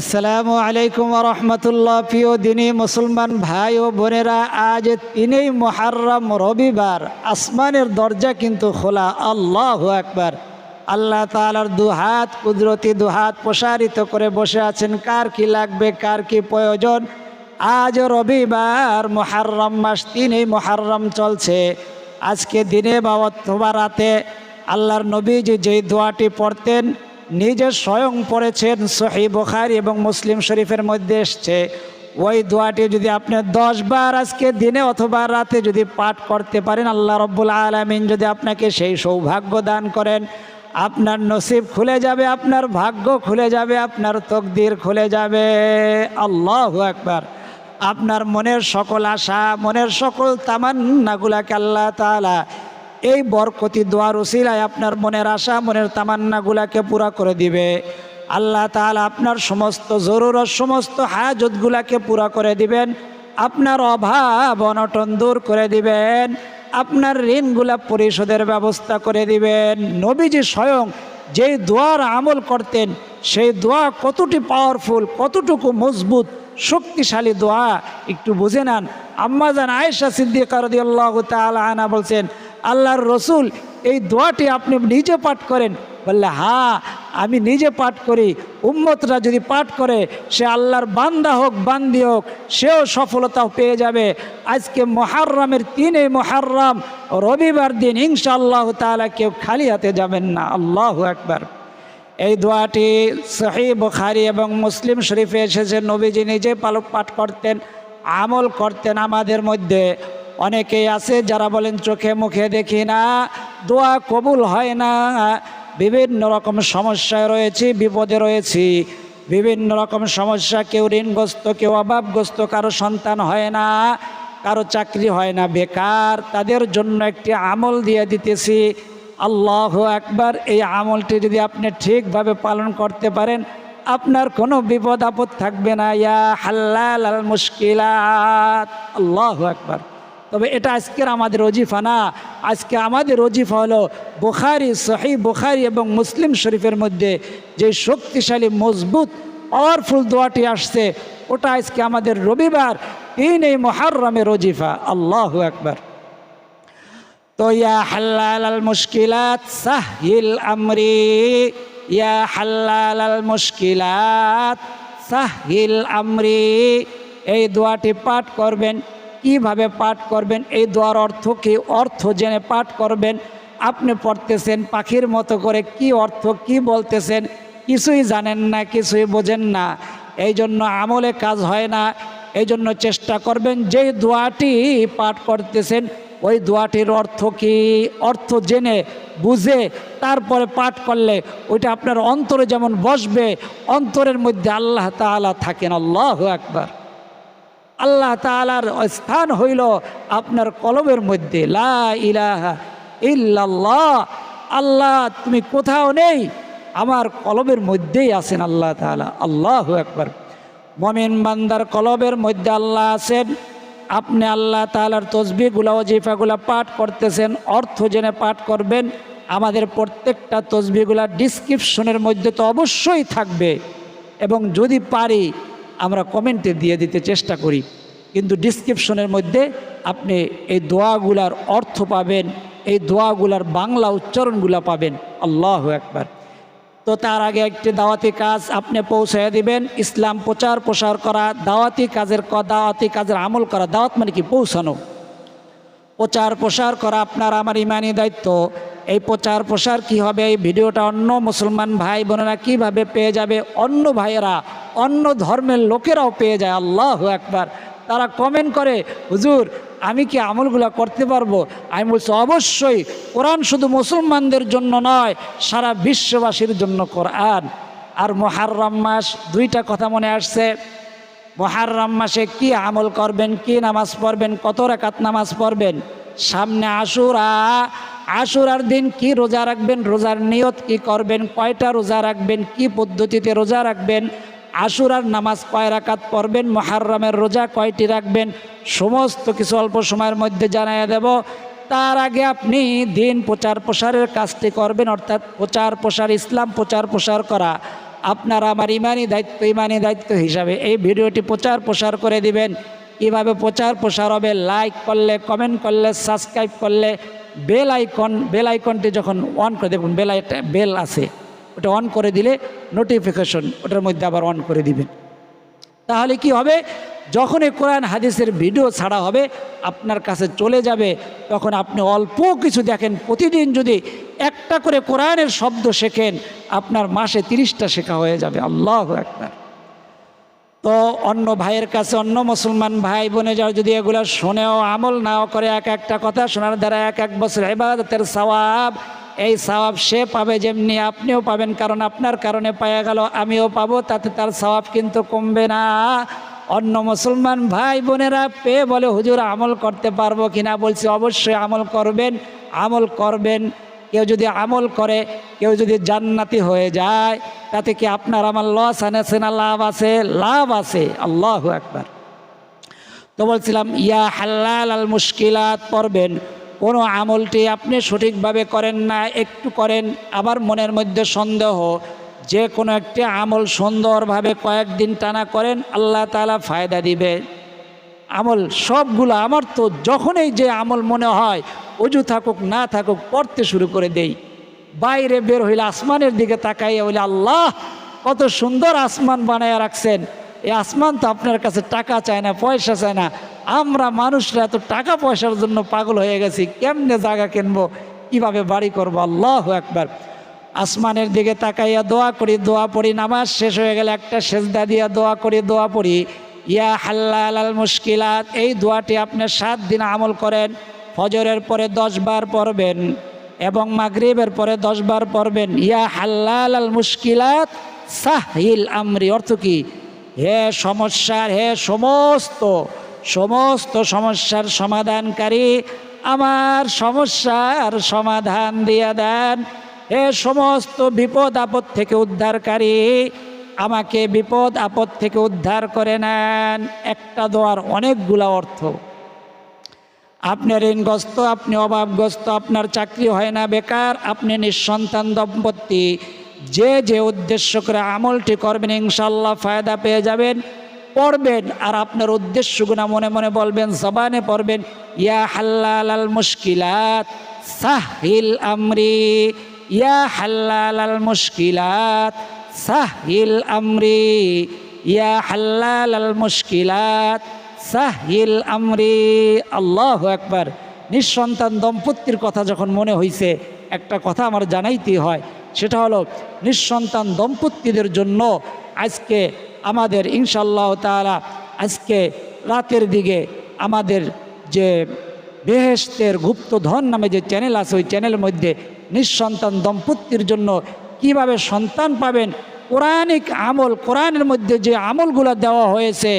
আসসালামু আলাইকুম রহমতুল্লাহ। প্রিয় দিনী মুসলমান ভাই ও বোনেরা, আজ তিনই মহারম রবিবার। আসমানের দরজা কিন্তু খোলা। আল্লাহ একবার আল্লাহ তালার দুহাত, কুদরতি দুহাত প্রসারিত করে বসে আছেন। কার কি লাগবে, কার কি প্রয়োজন? আজ রবিবার মহারম মাস, তিনই মহারম চলছে। আজকে দিনে বা অথবা রাতে আল্লাহর নবী যে যেই দোয়াটি পড়তেন নিজে স্বয়ং পড়েছেন সহি বুখারি এবং মুসলিম শরীফের মধ্যে এসছে। ওই দোয়াটি যদি আপনি দশ বার আজকে দিনে অথবা রাতে যদি পাঠ করতে পারেন, আল্লাহ রব্বুল আলমিন যদি আপনাকে সেই সৌভাগ্য দান করেন, আপনার নসিব খুলে যাবে, আপনার ভাগ্য খুলে যাবে, আপনার তকদির খুলে যাবে। আল্লাহ একবার আপনার মনের সকল আশা, মনের সকল তামান্নাগুলাকে আল্লাহ তালা এই বরকতি, দোয়ার উসিলায় আপনার মনের আশা, মনের তামান্নাগুলাকে পুরা করে দিবে। আল্লাহ তাআলা আপনার সমস্ত জরুরত সমস্ত হাজতগুলাকে পুরা করে দিবেন। আপনার অভাব, অনটন দূর করে দিবেন। আপনার ঋণগুলা পরিশোধের ব্যবস্থা করে দিবেন। নবীজি স্বয়ং যেই দোয়ার আমল করতেন, সেই দোয়া কতটি পাওয়ারফুল কতটুকু মজবুত, শক্তিশালী দোয়া, একটু বুঝে নেন। আম্মাজান আয়েশা সিদ্দিকা রাদিয়াল্লাহু তাআলা আনা বলছেন আল্লাহর রসুল, এই দোয়াটি আপনি নিজে পাঠ করেন। বললে হ্যাঁ আমি নিজে পাঠ করি। উম্মতরা যদি পাঠ করে, সে আল্লাহর বান্দা হোক, বান্দি হোক, সেও সফলতা পেয়ে যাবে। আজকে মহারমের তিনে মহারম রবিবার দিন ইনশাআল্লাহ তাআলা কেউ খালি হাতে যাবেন না। আল্লাহ একবার এই দোয়াটি সহি বুখারি এবং মুসলিম শরীফে এসেছে। নবীজি নিজে পালক, পাঠ করতেন, আমল করতেন আমাদের মধ্যে। অনেকেই আছে যারা বলেন, চোখে মুখে দেখি না, দোয়া কবুল হয় না। বিভিন্ন রকম সমস্যায় রয়েছি, বিপদে রয়েছি। বিভিন্ন রকম সমস্যা, কেউ ঋণগ্রস্ত, কেউ অভাবগ্রস্ত, কারও সন্তান হয় না, কারও চাকরি হয় না। বেকার, তাদের জন্য একটি আমল দিয়ে দিতেছি। আল্লাহ একবার এই আমলটি যদি আপনি ঠিকভাবে পালন করতে পারেন, আপনার কোনো বিপদ আপদ থাকবে না। ইয়া হাল্লাল মুশকিলাত। আল্লাহ একবার তবে এটা আজকের আমাদের অজিফা না। আজকে আমাদের অজিফা হলো বুখারি সহি বুখারি এবং মুসলিম শরীফের মধ্যে যে শক্তিশালী, মজবুত পাওয়ারফুল দোয়াটি আসছে, ওটা আজকে আমাদের রবিবার তিন এই মহারমের অজিফা আল্লাহ একবার তো ইয়া হাল্লাল মুশকিলাত সাহিল আমরি, ইয়া হাল্লাল মুশকিলাত সাহিল আমরি, এই দোয়াটি পাঠ করবেন। কীভাবে পাঠ করবেন? এই দোয়ার অর্থ কি? অর্থ জেনে পাঠ করবেন। আপনি পড়তেছেন পাখির মতো করে, কি অর্থ, কি বলতেছেন? কিছুই জানেন না, কিছুই বোঝেন না। এই জন্য আমলে কাজ হয় না। এই জন্য চেষ্টা করবেন যেই দোয়াটি পাঠ করতেছেন, ওই দোয়াটির অর্থ কি? অর্থ জেনে, বুঝে, তারপরে পাঠ করলে ওইটা আপনার অন্তরে যেমন বসবে, অন্তরের মধ্যে আল্লাহ তাআলা থাকেন। আল্লাহ একবার আল্লাহ তালার স্থান হইল আপনার কলবের মধ্যে। লা ইলাহা ইল্লাল্লাহ। আল্লাহ, তুমি কোথাও নেই, আমার কলবের মধ্যেই আছেন আল্লাহ তালা আল্লাহ একবার মমিন বান্দার কলবের মধ্যে আল্লাহ আছেন। আপনি আল্লাহ তালার তসবিগুলা ওজিফাগুলা পাঠ করতেছেন, অর্থ জেনে পাঠ করবেন। আমাদের প্রত্যেকটা তসবিগুলা ডিসক্রিপশনের মধ্যে তো অবশ্যই থাকবে। এবং যদি পারি আমরা কমেন্টে দিয়ে দিতে চেষ্টা করি। কিন্তু ডিসক্রিপশনের মধ্যে আপনি এই দোয়াগুলার অর্থ পাবেন, এই দোয়াগুলার বাংলা উচ্চারণগুলা পাবেন। আল্লাহ একবার তো তার আগে একটি দাওয়াতি কাজ আপনি পৌঁছায় দিবেন। ইসলাম প্রচার প্রসার করা, দাওয়াতি কাজের দাওয়াতি কাজের আমল করা, দাওয়াত মানে কি? পৌঁছানো। প্রচার প্রসার করা আপনার আমার ইমানি দায়িত্ব। এই প্রচার প্রসার কি হবে? এই ভিডিওটা অন্য মুসলমান ভাই বোনেরা কীভাবে পেয়ে যাবে? অন্য ভাইয়েরা, অন্য ধর্মের লোকেরাও পেয়ে যায়। আল্লাহ একবার তারা কমেন্ট করে, হুজুর, আমি কি আমলগুলো করতে পারব? আমি বলছি, অবশ্যই। কোরআন শুধু মুসলমানদের জন্য নয়, সারা বিশ্ববাসীর জন্য কোরআন। আর মহারম মাস, দুইটা কথা মনে আসছে। মহারম মাসে কি আমল করবেন, কি নামাজ পড়বেন, কত রাকাত নামাজ পড়বেন? সামনে আশুরা আশুরার দিন কি রোজা রাখবেন? রোজার নিয়ত কি করবেন? কয়টা রোজা রাখবেন? কি পদ্ধতিতে রোজা রাখবেন? আশুরার নামাজ কয় রাকাত পড়বেন? মহারমের রোজা কয়টি রাখবেন? সমস্ত কিছু অল্প সময়ের মধ্যে জানাইয়া দেব। তার আগে আপনি দিন প্রচার প্রসারের কাজটি করবেন, অর্থাৎ প্রচার প্রসার, ইসলাম প্রচার প্রসার করা। আপনার আমার ইমানি দায়িত্ব ইমানি দায়িত্ব হিসাবে এই ভিডিওটি প্রচার প্রসার করে দিবেন। কীভাবে প্রচার প্রসার হবে? লাইক করলে, কমেন্ট করলে, সাবস্ক্রাইব করলে বেল আইকন, বেল আইকনটি যখন অন করে দেখুন বেল আইটা বেল আছে। ওটা অন করে দিলে নোটিফিকেশন ওটার মধ্যে আবার অন করে দিবেন। তাহলে কি হবে? যখন এই কোরআন, হাদিসের ভিডিও ছাড়া হবে, আপনার কাছে চলে যাবে। তখন আপনি অল্প কিছু দেখেন। প্রতিদিন যদি একটা করে কোরআনের শব্দ শেখেন, আপনার মাসে তিরিশটা শেখা হয়ে যাবে। আল্লাহ একবার তো অন্য ভাইয়ের কাছে, অন্য মুসলমান ভাই বোনে যারা যদি এগুলো শোনেও আমল নাও করে এক একটা কথা শোনার দ্বারা এক এক বছর এবাদতের সওয়াব, এই সওয়াব সে পাবে যেমনি আপনিও পাবেন, কারণ আপনার কারণে পাওয়া গেল, আমিও পাবো, তাতে তার সওয়াব কিন্তু কমবে না। অন্য মুসলমান ভাই বোনেরা পেয়ে বলে, হুজুর আমল করতে পারব কিনা বলছি, অবশ্যই আমল করবেন আমল করবেন। কেউ যদি আমল করে, কেউ যদি জান্নাতি হয়ে যায়, তাতে কি আপনার আমার লস আনেছে না লাভ আছে? লাভ আছে। আল্লাহ একবার তো বলছিলাম, ইয়া হাল্লাল আল মুশকিলাত, পড়বেন। কোনো আমলটি আপনি সঠিকভাবে করেন না, একটু করেন, আবার মনের মধ্যে সন্দেহ। যে কোনো একটি আমল সুন্দরভাবে কয়েকদিন টানা করেন, আল্লাহ তালা ফায়দা দিবে। আমল সবগুলো আমার তো যখনই যে আমল মনে হয়, অজু থাকুক, না থাকুক, পড়তে শুরু করে দেই। বাইরে বের হইলে আসমানের দিকে তাকাইয়া বলে, আল্লাহ, কত সুন্দর আসমান বানায় রাখছেন। এই আসমান তো আপনার কাছে টাকা চায় না, পয়সা চায় না। আমরা মানুষরা এত টাকা পয়সার জন্য পাগল হয়ে গেছি, কেমনে জায়গা কিনবো? কীভাবে বাড়ি করব? আল্লাহ একবার আসমানের দিকে তাকাইয়া দোয়া করি, দোয়া পড়ি, নামাজ শেষ হয়ে গেলে একটা সেজদা দিয়া দোয়া করি, দোয়া পড়ি। ইয়া হাল্লাল আল মুশকিলাত, এই দোয়াটি আপনি সাত দিন আমল করেন, ফজরের পরে দশ বার পড়বেন এবং মাগরিবের পরে দশ বার পড়বেন। ইয়া হাল্লাল আল মুশকিলাত সাহিল আমরি, অর্থ কি? হে সমস্যার, হে সমস্ত সমস্ত সমস্যার সমাধানকারী আমার সমস্যার সমাধান দিয়ে দেন। হে সমস্ত বিপদ আপদ থেকে উদ্ধারকারী আমাকে বিপদ, আপদ থেকে উদ্ধার করে নেন। একটা দোয়ার অনেকগুলা অর্থ। আপনি ঋণগ্রস্ত, আপনি অভাবগ্রস্ত, আপনার চাকরি হয় না, বেকার, আপনি নিঃসন্তান দম্পতি। যে যে উদ্দেশ্য করে আমলটি করবেন ইনশাল্লাহ ফায়দা পেয়ে যাবেন। পড়বেন আর আপনার উদ্দেশ্যগুনা মনে মনে বলবেন, জবানে পড়বেন, ইয়া হাল্লাল আল মুশকিলাত সাহিল আমরি, ইয়া হাল্লাল আল মুশকিলাত। সাহিল আমরি, ইয়া হাল্লাল আল মুশকিলাত, সাহিল আমরি। আল্লাহ একবার নিঃসন্তান দম্পতির কথা যখন মনে হইছে, একটা কথা আমার জানাইতে হয়, সেটা হলো নিঃসন্তান দম্পতিদের জন্য আজকে আমাদের ইনশাল্লাহ তালা আজকে রাতের দিকে আমাদের যে বেহেস্তের গুপ্তধন নামে যে চ্যানেল আছে, ওই চ্যানেলের মধ্যে নিঃসন্তান দম্পতির জন্য কীভাবে সন্তান পাবেন? কোরআনিক আমল, কোরআনের মধ্যে যে আমলগুলো দেওয়া হয়েছে,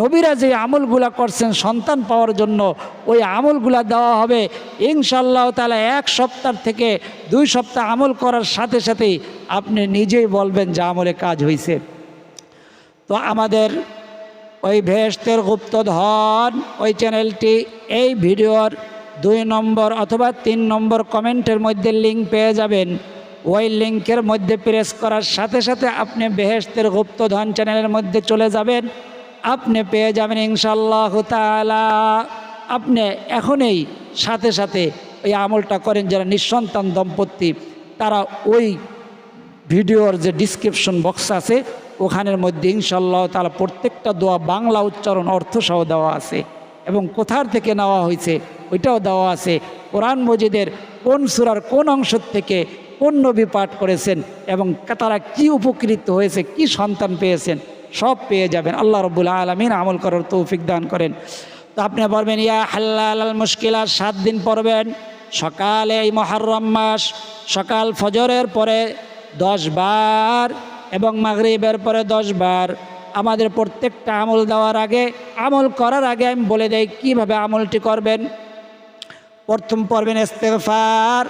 নবীরা যে আমলগুলা করছেন সন্তান পাওয়ার জন্য, ওই আমলগুলা দেওয়া হবে। ইনশাল্লাহ তালা এক সপ্তাহ থেকে দুই সপ্তাহ আমল করার সাথে সাথেই আপনি নিজেই বলবেন যে আমলে কাজ হয়েছে তো আমাদের ওই ভেস্তের গুপ্তধন ওই চ্যানেলটি, এই ভিডিওর দুই নম্বর অথবা তিন নম্বর কমেন্টের মধ্যে লিঙ্ক পেয়ে যাবেন। ওই লিঙ্কের মধ্যে প্রেস করার সাথে সাথে আপনি বেহেস্তের গুপ্তধন চ্যানেলের মধ্যে চলে যাবেন। আপনি পেয়ে যাবেন ইনশাল্লাহ আপনি এখনই সাথে সাথে ওই আমলটা করেন যারা নিঃসন্তান দম্পতি, তারা ওই ভিডিওর যে ডিসক্রিপশন বক্স আছে, ওখানের মধ্যে ইনশাল্লাহ তালা প্রত্যেকটা দোয়া বাংলা উচ্চারণ অর্থসহ দেওয়া আছে এবং কোথার থেকে নেওয়া হয়েছে ওইটাও দেওয়া আছে। কোরআন মজিদের কোন সুরার কোন অংশ থেকে কোন নবী পাঠ করেছেন এবং তারা কি উপকৃত হয়েছে, কি সন্তান পেয়েছেন, সব পেয়ে যাবেন। আল্লাহ রবুল আলমিন আমল করার তৌফিক দান করেন। তো আপনি বলবেন, ইয়া হাল্লাল মুশকিলা, সাত দিন পড়বেন, সকালে এই মহারম মাস, সকাল ফজরের পরে দশ বার এবং মাগরিবের পরে দশ বার। আমাদের প্রত্যেকটা আমল দেওয়ার আগে, আমল করার আগে আমি বলে দেই, কীভাবে আমলটি করবেন? প্রথম পড়বেন ইস্তেগফার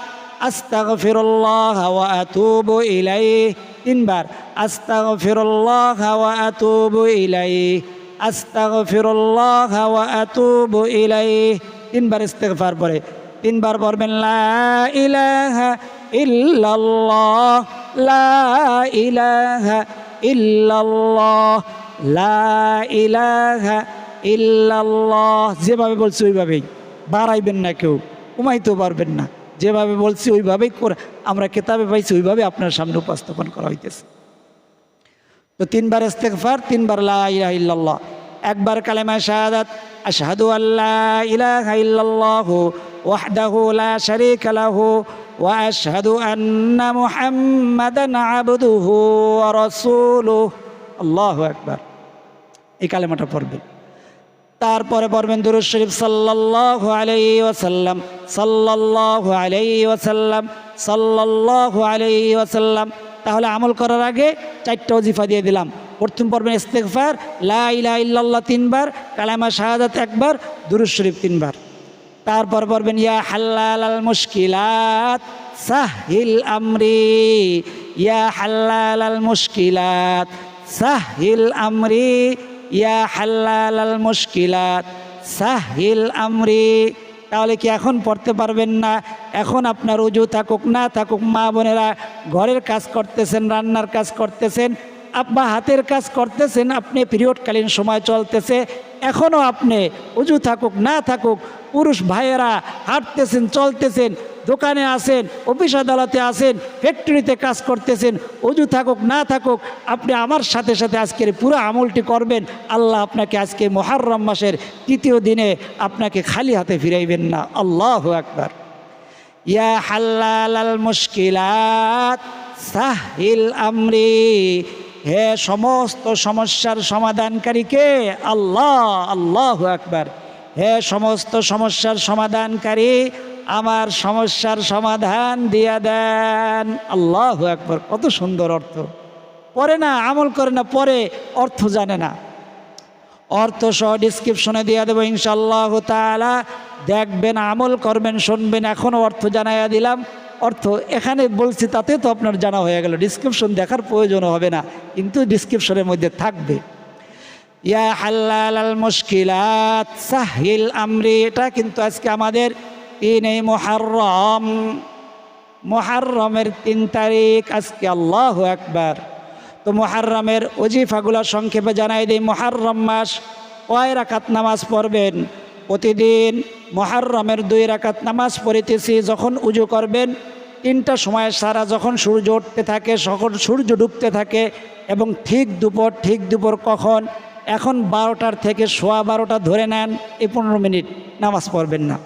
আস্তাগফিরুল্লাহ ওয়া আতুবু ইলাইহি। তিনবার, আস্তাগফিরুল্লাহ ওয়া আতুবু ইলাইহি। আস্তাগফিরুল্লাহ ওয়া আতুবু ইলাইহি। তিনবার ইস্তেগফার পরে তিনবার পড়বেন, লা ইলাহা ইল্লাল্লাহ, লা ইলাহা ইল্লাল্লাহ, লা ইলাহা ইল্লাল্লাহ। যেভাবে বলছি ওইভাবেই। বাড়াইবেন না কেউ কমাইতেও পারবেন না। যেভাবে বলছি, ওইভাবেই করে, আমরা কেতাবে পাইছি, ওইভাবে আপনার সামনে উপস্থাপন করা হইতেছে। তো তিনবার ইস্তেগফার, তিনবার লা ইলাহা ইল্লাল্লাহ। একবার কালেমা শাহাদাত, আশহাদু আল্লাহ ইলাহা ইল্লাল্লাহ ওয়াহদাহু লা শারীকা লাহু ওয়া আশহাদু আন্না মুহাম্মাদান আবদুহু ওয়া রাসূলুহু। আল্লাহু আকবার। এই কালেমাটা পড়বেন। তারপরে পড়বেন দুরুদ শরীফ সাল্লাল্লাহু আলাইহি ওয়াসাল্লাম, সাল্লাল্লাহু আলাইহি ওয়াসাল্লাম, সাল্লাল্লাহু আলাইহি ওয়াসাল্লাম। তাহলে আমল করার আগে চারটা ওজিফা দিয়ে দিলাম। প্রথম পড়বেন ইস্তেগফার, লা ইলাহা ইল্লাল্লাহ তিনবার, কালামা শাহাদাত একবার, দুরুদ শরীফ তিনবার। তারপর পড়বেন ইয়া হাল্লাল আল মুশকিলাত সাহিল আমরি। ইয়া হাল্লাল আল মুশকিলাত সাহিল আমরি। ইয়া হাল্লাল মুশকিলাত সাহিল আমরি। তাহলে কি এখন পড়তে পারবেন না? এখন আপনার উজু থাকুক, না থাকুক, মা বোনেরা ঘরের কাজ করতেছেন, রান্নার কাজ করতেছেন আপা হাতের কাজ করতেছেন, আপনি পিরিয়ডকালীন সময় চলতেছে এখনও আপনি উজু থাকুক, না থাকুক, পুরুষ ভাইয়েরা হাঁটতেছেন, চলতেছেন, দোকানে আসেন অফিস আদালতে আসেন ফ্যাক্টরিতে কাজ করতেছেন অজু থাকুক, না থাকুক, আপনি আমার সাথে সাথে আজকের পুরো আমলটি করবেন, আল্লাহ আপনাকে আজকে মহারম মাসের তৃতীয় দিনে আপনাকে খালি হাতে ফিরাইবেন না, আল্লাহ একবার ইয়া হাল্লাল মুশকিলাত সাহিল আমরি হে সমস্ত সমস্যার সমাধানকারীকে আল্লাহ আল্লাহ একবার হে সমস্ত সমস্যার সমাধানকারী, আমার সমস্যার সমাধান দিয়া দেন। আল্লাহ একবার কত সুন্দর অর্থ। পরে না, আমল করে না, পরে অর্থ জানে না। অর্থ সহ ডিসক্রিপশনে দিয়ে দেবো ইনশাল্লাহ তালা দেখবেন, আমল করবেন, শুনবেন এখনও অর্থ জানাইয়া দিলাম। অর্থ এখানে বলছি তাতে তো আপনার জানা হয়ে গেল। ডিসক্রিপশন দেখার প্রয়োজন হবে না, কিন্তু ডিসক্রিপশনের মধ্যে থাকবে। ইয়া হাল্লাল মুশকিলাত সাহিল আমরি, এটা কিন্তু আজকে আমাদের তিন এই মহারম মহারমের তিন তারিখ আজকে আল্লাহ একবার তো মহারমের অজিফাগুলো সংক্ষেপে জানাই দিই। মহারম মাস কয় রাকাত নামাজ পড়বেন? প্রতিদিন মহারমের দুই রাকাত নামাজ পড়িতেছি, যখন উজু করবেন, তিনটা সময় সারা যখন সূর্য উঠতে থাকে, যখন সূর্য ডুবতে থাকে, এবং ঠিক দুপুর ঠিক দুপুর কখন? এখন বারোটার থেকে সোয়া বারোটা ধরে নেন, এই পনেরো মিনিট নামাজ পড়বেন না।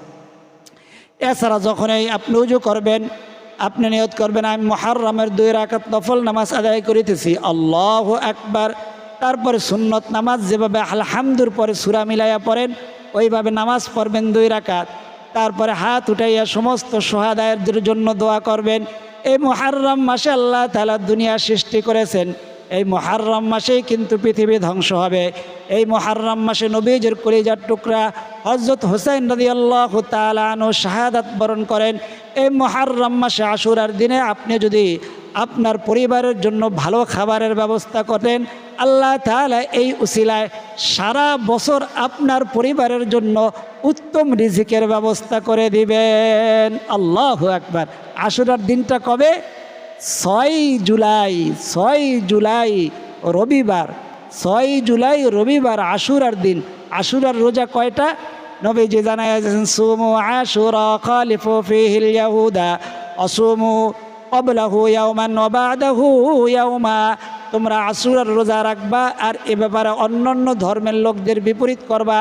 এছাড়া যখনই আপনি উজু করবেন, আপনি নিয়ত করবেন, আমি মহারমের দুই রাকাত নফল নামাজ আদায় করিতেছি, আল্লাহ একবার তারপরে সুন্নত নামাজ যেভাবে আলহামদুর পরে সুরা মিলাইয়া পড়েন ওইভাবে নামাজ পড়বেন দুই রাকাত। তারপরে হাত উঠাইয়া সমস্ত সোহাদায়ের জন্য দোয়া করবেন। এই মহারম মাসে আল্লাহ তালা দুনিয়া সৃষ্টি করেছেন। এই মহারম মাসেই কিন্তু পৃথিবী ধ্বংস হবে। এই মহারম মাসে নবীজের কলিজার টুকরা হজরত হোসেন নদী আল্লাহ তালানো শাহাদাত বরণ করেন। এই মহারম মাসে আশুরার দিনে আপনি যদি আপনার পরিবারের জন্য ভালো খাবারের ব্যবস্থা করেন আল্লাহ তালা এই উসিলায় সারা বছর আপনার পরিবারের জন্য উত্তম রিজিকের ব্যবস্থা করে দিবেন। আল্লাহ একবার আশুরার দিনটা কবে? ছয় জুলাই ছয় জুলাই রবিবার, ছয় জুলাই রবিবার আশুরার দিন। আশুরার রোজা কয়টা? নবীজি জানাই আছেন সুমু আশুরা খালিফু অসুমু অবলাহু ইয়াউমান ওবাদাহু ইয়াউমা তোমরা আশুরার রোজা রাখবা আর এ ব্যাপারে অন্যান্য ধর্মের লোকদের বিপরীত করবা।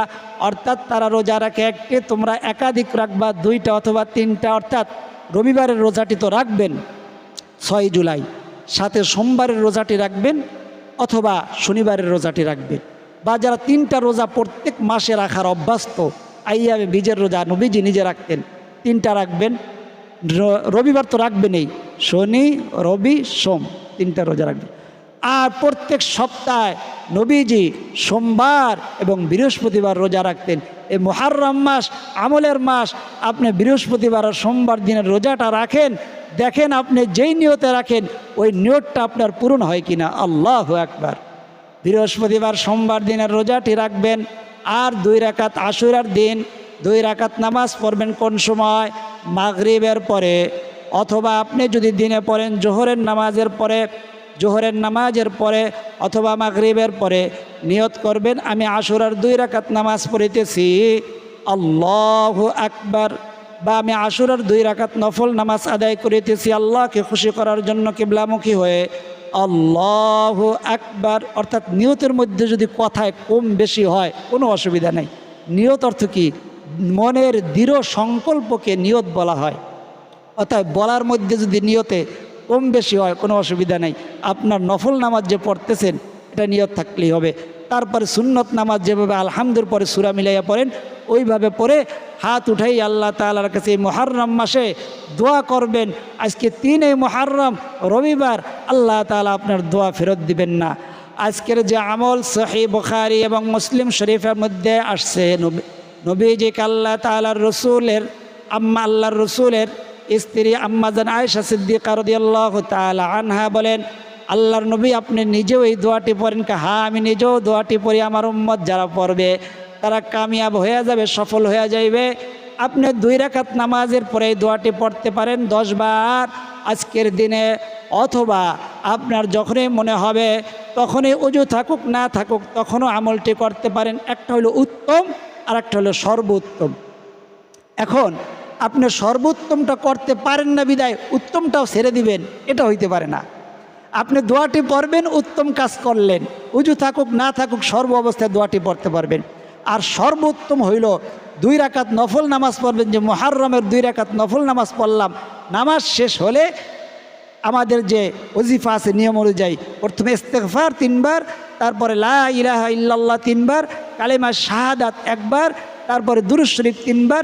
অর্থাৎ তারা রোজা রাখে একটি, তোমরা একাধিক রাখবা দুইটা অথবা তিনটা। অর্থাৎ রবিবারের রোজাটি তো রাখবেন ছয় জুলাই, সাথে সোমবারের রোজাটি রাখবেন অথবা শনিবারের রোজাটি রাখবেন। বা যারা তিনটা রোজা প্রত্যেক মাসে রাখার অভ্যস্ত আইয়াবে বীজের রোজা নবীজি নিজে রাখতেন, তিনটা রাখবেন। রবিবার তো রাখবেনই, শনি, রবি, সোম, তিনটা রোজা রাখবেন। আর প্রত্যেক সপ্তাহে নবীজি সোমবার এবং বৃহস্পতিবার রোজা রাখতেন। এই মহারম মাস, আমলের মাস, আপনি বৃহস্পতিবার আর সোমবার দিনের রোজাটা রাখেন, দেখেন আপনি যেই নিয়তে রাখেন, ওই নিয়তটা আপনার পূরণ হয় কিনা? আল্লাহ একবার বৃহস্পতিবার, সোমবার দিনের রোজাটি রাখবেন, আর দুই রাকাত আশুরার দিন, দুই রাকাত নামাজ পড়বেন কোন সময়? মাগরিবের পরে। অথবা আপনি যদি দিনে পড়েন জোহরের নামাজের পরে জোহরের নামাজের পরে অথবা মাগরিবের পরে নিয়ত করবেন, আমি আশুরার দুই রাকাত নামাজ পড়িতেছি। আল্লাহ আকবার। বা আমি আশুরার দুই রাকাত নফল নামাজ আদায় করিতেছি আল্লাহকে খুশি করার জন্য কিবলামুখী হয়ে। আল্লাহ আকবার। অর্থাৎ নিয়তের মধ্যে যদি কথায় কম বেশি হয়, কোনো অসুবিধা নেই। নিয়ত অর্থ কি? মনের দৃঢ় সংকল্পকে নিয়ত বলা হয়। অর্থাৎ বলার মধ্যে যদি নিয়তে কম বেশি হয়, কোনো অসুবিধা নেই। আপনার নফল নামাজ যে পড়তেছেন, এটা নিয়ত থাকলেই হবে। তারপরে সুন্নত নামাজ যেভাবে আলহামদুর পরে সুরা মিলাইয়া পড়েন, ওইভাবে পড়ে হাত উঠাই আল্লাহ তালার কাছে এই মহারম মাসে দোয়া করবেন। আজকে তিন এই মহারম রবিবার আল্লাহ তালা আপনার দোয়া ফেরত দিবেন না। আজকের যে আমল সহি বখারি এবং মুসলিম শরীফের মধ্যে আসছে নবী নবীজিকে আল্লাহ তালার রসুলের আম্মা আল্লাহর রসুলের স্ত্রী আম্মাজান আয়সা সিদ্দিকা আনহা বলেন, আল্লাহর নবী আপনি নিজেও এই দোয়াটি পড়েন হ্যাঁ আমি নিজেও দোয়াটি পড়ি, আমার উম্মত যারা পড়বে, তারা কামিয়াব হয়ে যাবে, সফল হয়ে যাইবে। আপনি দুই রাকাত নামাজের পরে এই দোয়াটি পড়তে পারেন দশ বার আজকের দিনে, অথবা আপনার যখনই মনে হবে, তখনই উজু থাকুক, না থাকুক, তখনও আমলটি করতে পারেন। একটা হলো উত্তম আর একটা হলো সর্বোত্তম। এখন আপনি সর্বোত্তমটা করতে পারেন না বিদায়, উত্তমটাও ছেড়ে দিবেন, এটা হইতে পারে না। আপনি দোয়াটি পড়বেন, উত্তম কাজ করলেন। উজু থাকুক, না থাকুক, সর্ব অবস্থায় দোয়াটি পড়তে পারবেন। আর সর্বোত্তম হইল, দুই রাকাত নফল নামাজ পড়বেন, যে মহারমের দুই রাকাত নফল নামাজ পড়লাম। নামাজ শেষ হলে আমাদের যে ওজিফা আছে, নিয়ম অনুযায়ী, প্রথমে ইস্তেকফার তিনবার, তারপরে লা ইলাহা ইল্লাল্লাহ তিনবার কালেমা শাহাদাত একবার, তারপরে দুরুজ শরীফ তিনবার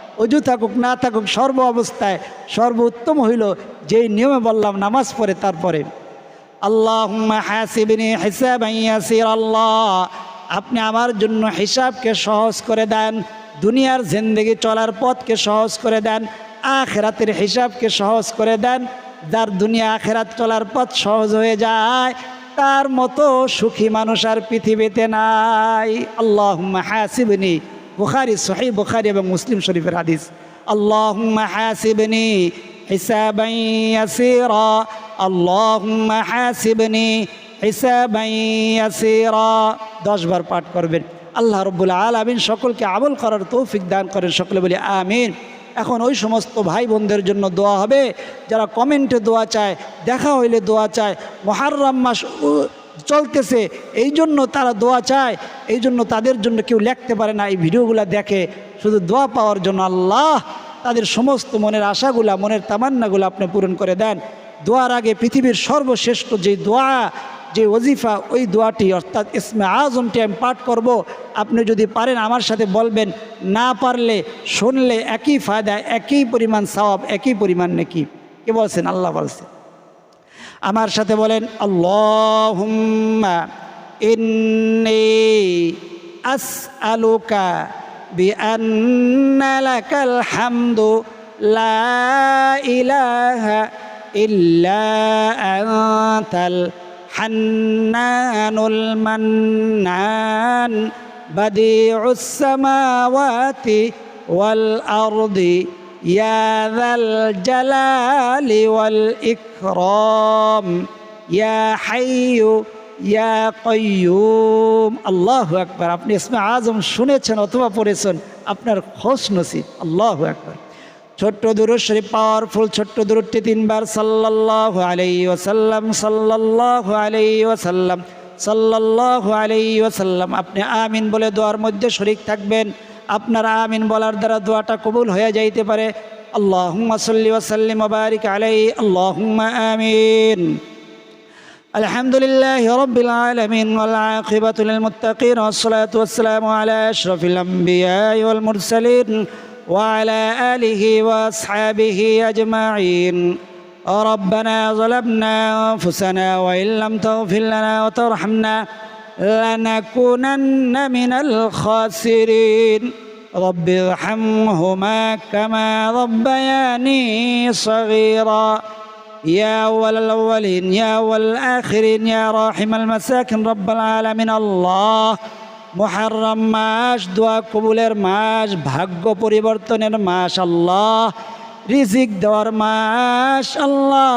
অজু থাকুক, না থাকুক, সর্ব অবস্থায় সর্বোত্তম হইল যেই নিয়মে বললাম, নামাজ পড়ে তারপরে। আল্লাহ হাসিবিনী হিসাব আল্লাহ আপনি আমার জন্য হিসাবকে সহজ করে দেন, দুনিয়ার জিন্দগি চলার পথকে সহজ করে দেন, আখেরাতের হিসাবকে সহজ করে দেন। যার দুনিয়া আখেরাত চলার পথ সহজ হয়ে যায়, তার মতো সুখী মানুষ আর পৃথিবীতে নাই। আল্লাহ হাসিবনি বুখারি সহি বুখারি এবং মুসলিম শরীফের হাদিস। আল্লাহ বার পাঠ করবেন। আল্লাহ রব্বুল আলামিন সকলকে আমল করার তৌফিক দান করেন। সকলে বলি আমিন। এখন ওই সমস্ত ভাই বোনদের জন্য দোয়া হবে। যারা কমেন্টে দোয়া চায়, দেখা হইলে দোয়া চায়। মহারম মাস চলতেছে। এই জন্য তারা দোয়া চায়, এই জন্য তাদের জন্য কেউ লিখতে পারে না, এই ভিডিওগুলো দেখে। শুধু দোয়া পাওয়ার জন্য আল্লাহ তাদের সমস্ত মনের আশাগুলা, মনের তামান্নাগুলো আপনি পূরণ করে দেন। দোয়ার আগে পৃথিবীর সর্বশ্রেষ্ঠ যে দোয়া, যে ওজিফা, ওই দোয়াটি অর্থাৎ ইসমে আজমটি আমি পাঠ করব। আপনি যদি পারেন আমার সাথে বলবেন, না পারলে শুনলে একই ফায়দা, একই পরিমাণ সওয়াব, একই পরিমাণ নাকি। কে বলছেন? আল্লাহ বলছেন। আমার সাথে বলেন আল্লাহুম্মা ইন্নি আসআলুকা বিআন্না লাকাল হামদু লা ইলাহা ইল্লা আনতাল হান্নানুল মান্নান বাদিউস সামাওয়াতি ওয়াল আরদি يا ذا الجلال والإكرام يا حي يا قيوم আল্লাহ আকবার আপনি ইসমে আজম শুনেছেন অথবা পড়েছেন আপনার খোশ নসিব আল্লাহ আকবার ছোট্ট দুরুদ শরীফ পাওয়ারফুল ছোট্ট দুরুদটি তিনবার সাল্লাল্লাহু আলাইহি ওয়াসাল্লাম সাল্লাল্লাহু আলাইহি ওয়াসাল্লাম সাল্লাল্লাহু আলাইহি ওয়াসাল্লাম আপনি আমিন বলে দোয়ার মধ্যে শরিক থাকবেন আপনার আমিন বলার দ্বারা দোয়াটা কবুল হয়ে যাইতে পারে আল্লাহুম্মা সাল্লি ওয়া সাল্লিম ওয়া বারিক আলাইহি আল্লাহুম্মা আমিন الحمد لله رب العالمين والعاقبة للمتقين والصلاة والسلام على أشرف الأنبياء والمرسلين وعلى آله وأصحابه أجمعين ربنا ظلمنا أنفسنا وإن لم تغفر لنا وترحمنا لنكونن من الخاسرين رب ارحمهما كما ربياني صغيرا يا أول الأولين يا أول الآخرين يا راحم المساكن رب العالمين الله মহারম মাস দোয়া কবুলের মাস ভাগ্য পরিবর্তনের মাস আল্লাহ রিজিক দেওয়ার মাস আল্লাহ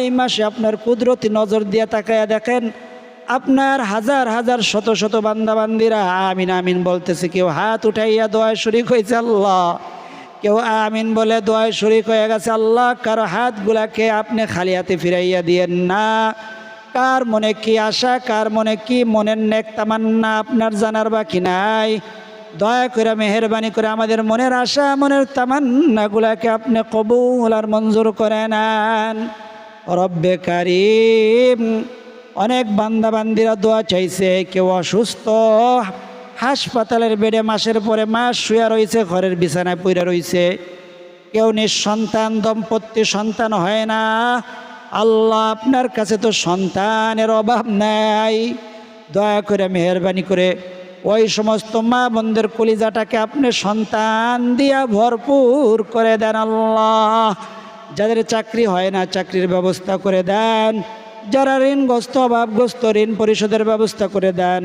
এই মাসে আপনার কুদরতি নজর দিয়ে তাকায় দেখেন আপনার হাজার হাজার শত শত বান্দা বান্দিরা আমিন আমিন বলতেছে, কেউ হাত উঠাইয়া দোয়ায় শরিক হয়েছে আল্লাহ। কেউ আমিন বলে দোয়ায় শরিক হয়ে গেছে আল্লাহ, কারও হাতগুলাকে আপনি খালি হাতে ফিরাইয়া দিয়েন না। কার মনে কি আশা, কার মনে কি মনের নেক তামান্না আপনার জানার বাকি নাই। দয়া করে, মেহরবানি করে আমাদের মনের আশা, মনের তামান্নাগুলাকে আপনি কবুল আর মঞ্জুর করে নেন। রব্বে কারিম। অনেক বান্দা বান্দিরা দোয়া চাইছে, কেউ অসুস্থ, হাসপাতালের বেডে মাসের পরে মাস শুয়া রয়েছে ঘরের বিছানায় পড়ে রয়েছে কেউ নিঃসন্তান, দম্পতি, সন্তান হয় না। আল্লাহ আপনার কাছে তো সন্তানের অভাব নাই। দয়া করে মেহরবানি করে ওই সমস্ত মা বোনদের কলিজাটাকে আপনি সন্তান দিয়া ভরপুর করে দেন আল্লাহ। যাদের চাকরি হয় না, চাকরির ব্যবস্থা করে দেন। যারা ঋণগ্রস্ত, অভাবগ্রস্ত ঋণ পরিশোধের ব্যবস্থা করে দেন।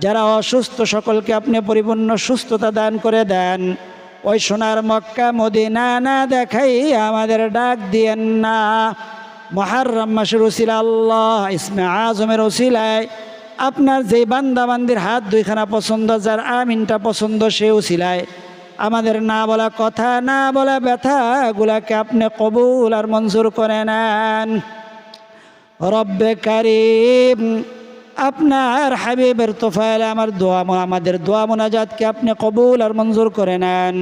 যারা অসুস্থ, সকলকে আপনি পরিপূর্ণ সুস্থতা দান করে দেন। ওই সোনার মক্কা মদিনা না দেখাই আমাদের ডাক দিয়েন না। মহারম মাসের ওসিলা আল্লাহ, ইসমে আজমের ওসিলায় আপনার যে বান্দাবান্দির হাত দুইখানা পছন্দ, যার আমিনটা পছন্দ, সে ওসিলায় আমাদের না বলা কথা, না বলা ব্যথাগুলাকে আপনি কবুল আর মঞ্জুর করে নেন। রব্বে কারিম আপনার হাবিবের তোফাইল আমার দোয়া আমাদের দোয়া মোনাজাতকে আপনি কবুল আর মঞ্জুর করে নেন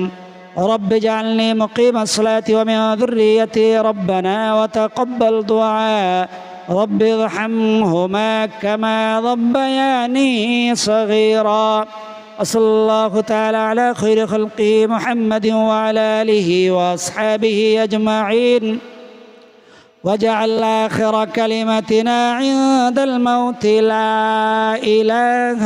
رب اجعلني مقيم الصلاة ومن ذريتي ربنا وتقبل دعاء رب ارحمهما كما ربياني صغيرا وصلى الله تعالى على خير خلقه محمد وعلى آله وأصحابه أجمعين واجعل آخر كلمتنا عند الموت لا إله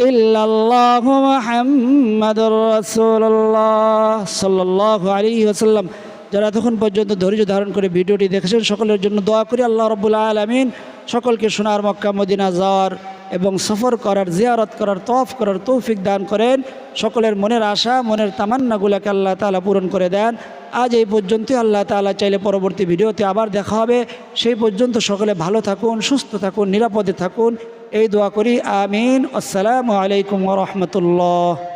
إلا الله محمد رسول الله صلى الله عليه وسلم যারা তখন পর্যন্ত ধৈর্য ধারণ করে ভিডিওটি দেখেছেন সকলের জন্য দোয়া করি আল্লাহ রবুল্লা আলমিন সকলকে সোনার মক্কা মদিনা যাওয়ার এবং সফর করার, জিয়ারত করার তফ করার তৌফিক দান করেন। সকলের মনের আশা, মনের তামান্নাগুলোকে আল্লাহ তালা পূরণ করে দেন। আজ এই পর্যন্তই আল্লাহ তালা চাইলে পরবর্তী ভিডিওতে আবার দেখা হবে। সেই পর্যন্ত সকলে ভালো থাকুন, সুস্থ থাকুন, নিরাপদে থাকুন। এই দোয়া করি, আমিন। আসসালামু আলাইকুম রহমতুল্লাহ।